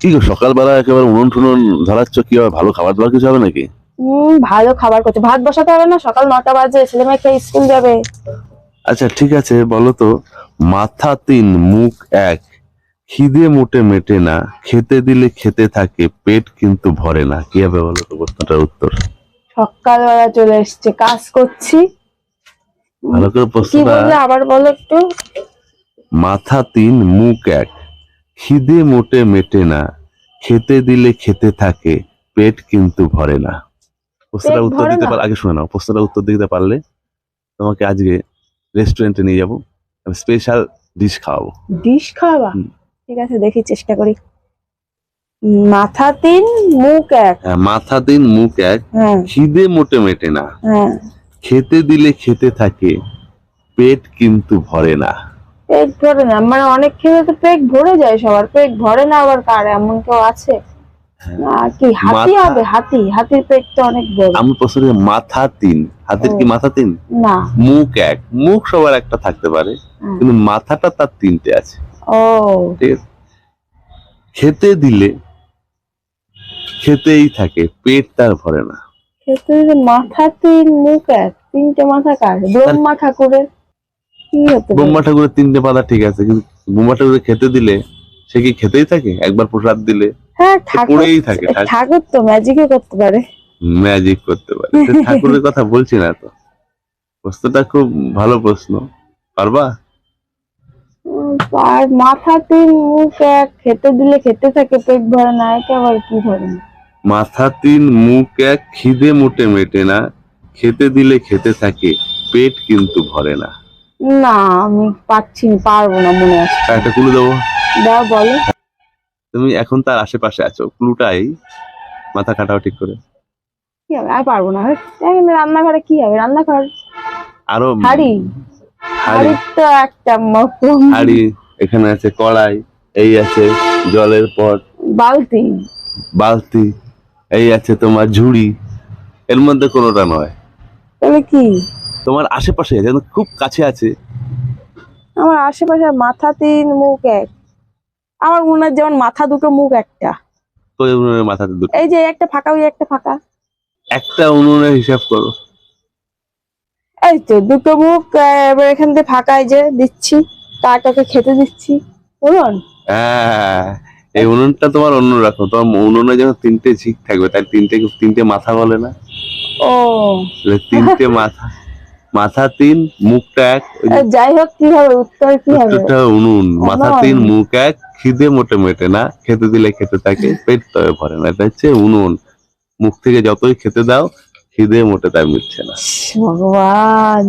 কি গো সকালবেলা একেবারে উনুন টুনুন ধরাচ্ছ কি হবে ভালো খাবার দাবার কিছু হবে নাকি? হম ভালো খাবার করছে। ভাত বসাতে হবে না সকাল নটা বাজে ছেলে মেয়ে খেয়ে স্কুল যাবে। আচ্ছা ঠিক আছে বলো তো মাথা তিন মুখ এক। খিদে মোটে মেটে না খেতে দিলে খেতে থাকে পেট কিন্তু ভরে না। কি হবে বলো তো প্রশ্নটার উত্তর? সকালবেলা চলে এসছে কাজ করছি। ভালো করে কি প্রশ্নটা বললে আবার বলো একটু? মাথা তিন মুখ এক। খিদে মোটে মেটে না খেতে দিলে খেতে থাকে পেট কিন্তু ভরে না। প্রশ্নটার পেট উত্তর দিতে না? পার আগে শুনে নাও প্রশ্নটার উত্তর দিতে পারলে তোমাকে আজকে রেস্টুরেন্টে নিয়ে যাব স্পেশাল ডিশ খাওয়াবো। ডিশ খাওয়া ঠিক আছে দেখি চেষ্টা করি। মাথা তিন মুখ এক। হ্যাঁ, মাথা তিন মুখ এক হ্যাঁ। খিদে মোটে মেটে না। হ্যাঁ। খেতে দিলে খেতে থাকে পেট কিন্তু ভরে না। পেট ভরে না মানে অনেক খেলে তো পেট ভরে যায় সবার পেট ভরে না আবার কার এমন কেউ আছে? কি হাতি হবে হাতি হাতির পেট তো অনেক বড়। আমি প্রশ্ন মাথা তিন হাতের কি মাথা তিন? না। মুখ এক মুখ সবার একটা থাকতে পারে কিন্তু মাথাটা তার তিনটে আছে। ও। ঠিক আছে? খেতে দিলে খেতেই থাকে পেট তার ভরে না। খেতে দিলে মাথা তিন মুখ এক তিনটে মাথা কার? ব্রহ্মা ঠাকুরের? ব্রহ্মা ঠাকুরের তিনটে পাতা ঠিক আছে কিন্তু ব্রহ্মা ঠাকুরের খেতে দিলে সে কি খেতেই থাকে? একবার প্রসাদ দিলে হ্যাঁ ঠাকুর পড়েই থাকে ঠাকুর ঠাকুর তো ম্যাজিকও করতে পারে। ম্যাজিক করতে পারে। ঠাকুরের কথা বলছি না তো। প্রশ্নটা খুব ভালো প্রশ্ন। পারবা? আর মাথা তিন মুখ এক খেতে দিলে খেতে থাকে পেট ভরে না একে আবার কি ধরে মাথা তিন মুখ এক খিদে মোটে মেটে না খেতে দিলে খেতে থাকে পেট কিন্তু ভরে না। না আমি পাচ্ছি না, পারব না মনে আছে। একটা ক্লু দেবো? দাও বলো। তুমি এখন তার আশেপাশে আছো ক্লুটাই মাথা কাটাও ঠিক করে। কি হবে? আর পারব না দেখেন রান্নাঘরে কি হবে? রান্নাঘর? আরও হাড়ি? হাড়ি। তো একটা মকম হাড়ি এখানে আছে কড়াই এই আছে জলের পট। বালতি। বালতি এই আছে তোমার ঝুড়ি। এর মধ্যে কোনোটা নয়। তাহলে কি? তোমার আশেপাশে যেন খুব কাছে আছে। আমার আশেপাশে মাথা তিন মুখ এক। আমার মনে হয় যেমন মাথা দুটো মুখ একটা। তো মাথাতে দুটো? এই যে একটা ফাঁকা ওই একটা ফাঁকা। একটা উনুনের হিসাব করো। এই তো দুটো মুখ এবার এখান থেকে ফাঁকায় যে দিচ্ছি তাটাকে খেতে দিচ্ছি। বলুন হ্যাঁ এই উনুনটা তোমার অন্য রাখো তোমার উনুনে যেন তিনটে ঝিক থাকবে তাই তিনটে তিনটে মাথা বলে না? ও। তিনটে মাথা। মাথা তিন মুখটা এক যাই হোক কি হবে? উত্তর কি হবে? উত্তরটা উনুন। মাথা তিন মুখ এক খিদে মোটে মেটে না। খেতে দিলে খেতে থাকে পেট তবে ভরে না। এটা হচ্ছে উনুন। মুখ থেকে যতই খেতে দাও খিদে মোটে তার মিটছে না। ভগবান।